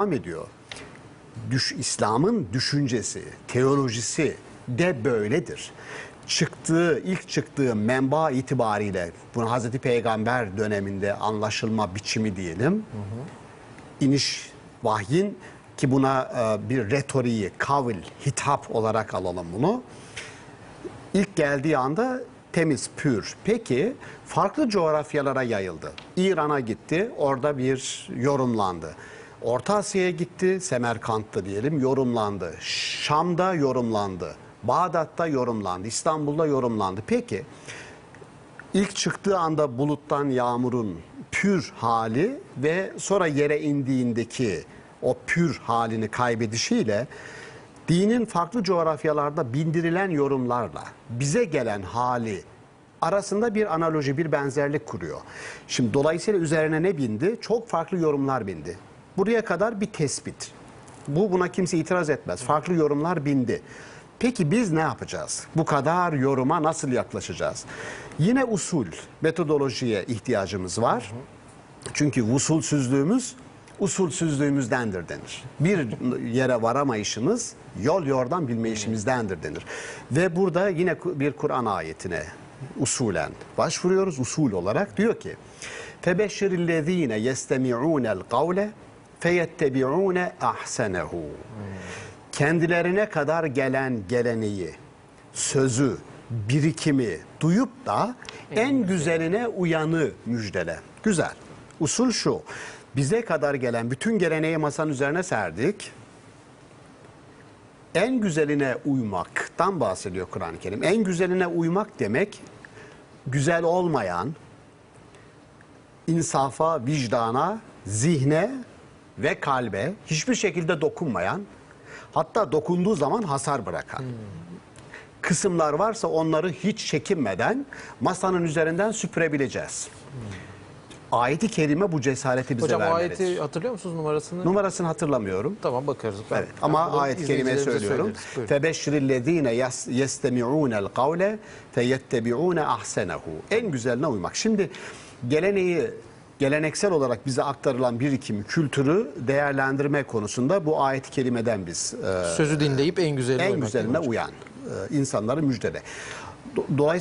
devam ediyor. Düş, İslam'ın düşüncesi, teolojisi de böyledir. Çıktığı, ilk çıktığı menba itibariyle, bunu Hazreti Peygamber döneminde anlaşılma biçimi diyelim, iniş vahyin ki buna e, bir retoriği, kavil, hitap olarak alalım bunu. İlk geldiği anda temiz, pür. Peki farklı coğrafyalara yayıldı. İran'a gitti, orada bir yorumlandı. Orta Asya'ya gitti, Semerkant'ta diyelim yorumlandı. Şam'da yorumlandı. Bağdat'ta yorumlandı. İstanbul'da yorumlandı. Peki ilk çıktığı anda buluttan yağmurun pür hali ve sonra yere indiğindeki o pür halini kaybedişiyle dinin farklı coğrafyalarda bindirilen yorumlarla bize gelen hali arasında bir analoji, bir benzerlik kuruyor. Şimdi dolayısıyla üzerine ne bindi? Çok farklı yorumlar bindi. Buraya kadar bir tespit. Bu buna kimse itiraz etmez. Farklı yorumlar bindi. Peki biz ne yapacağız? Bu kadar yoruma nasıl yaklaşacağız? Yine usul, metodolojiye ihtiyacımız var. Çünkü usulsüzlüğümüz usulsüzlüğümüzdendir denir. Bir yere varamayışımız yol yordan bilme işimizdendir denir. Ve burada yine bir Kur'an ayetine usulen başvuruyoruz usul olarak diyor ki febeşirillezine yestemi'unel kavle feyettebi'ûne ahsenehu. Kendilerine kadar gelen geleneği, sözü, birikimi duyup da en güzeline uyanı müjdele. Güzel. Usul şu. Bize kadar gelen bütün geleneği masanın üzerine serdik. En güzeline uymaktan bahsediyor Kur'an-ı Kerim. En güzeline uymak demek güzel olmayan, insafa, vicdana, zihne ve kalbe hiçbir şekilde dokunmayan, hatta dokunduğu zaman hasar bırakan kısımlar varsa onları hiç çekinmeden masanın üzerinden süpürebileceğiz. Ayeti kerime bu cesareti bize Hocam vermelidir. ayeti hatırlıyor musunuz numarasını? Numarasını hatırlamıyorum. tamam bakarız. Evet ama bunu ayet-i kerimeyi söylüyorum. Febeşşirillezine yestemi'ûnel kavle feyettebi'ûne ahsenehu. En güzeline uymak. Şimdi geleneği geleneksel olarak bize aktarılan birikimi, kültürü değerlendirme konusunda bu ayet-i kerimeden biz e, Sözü dinleyip en güzeline en güzeline uyan e, insanları müjdele. Do- Dolayısıyla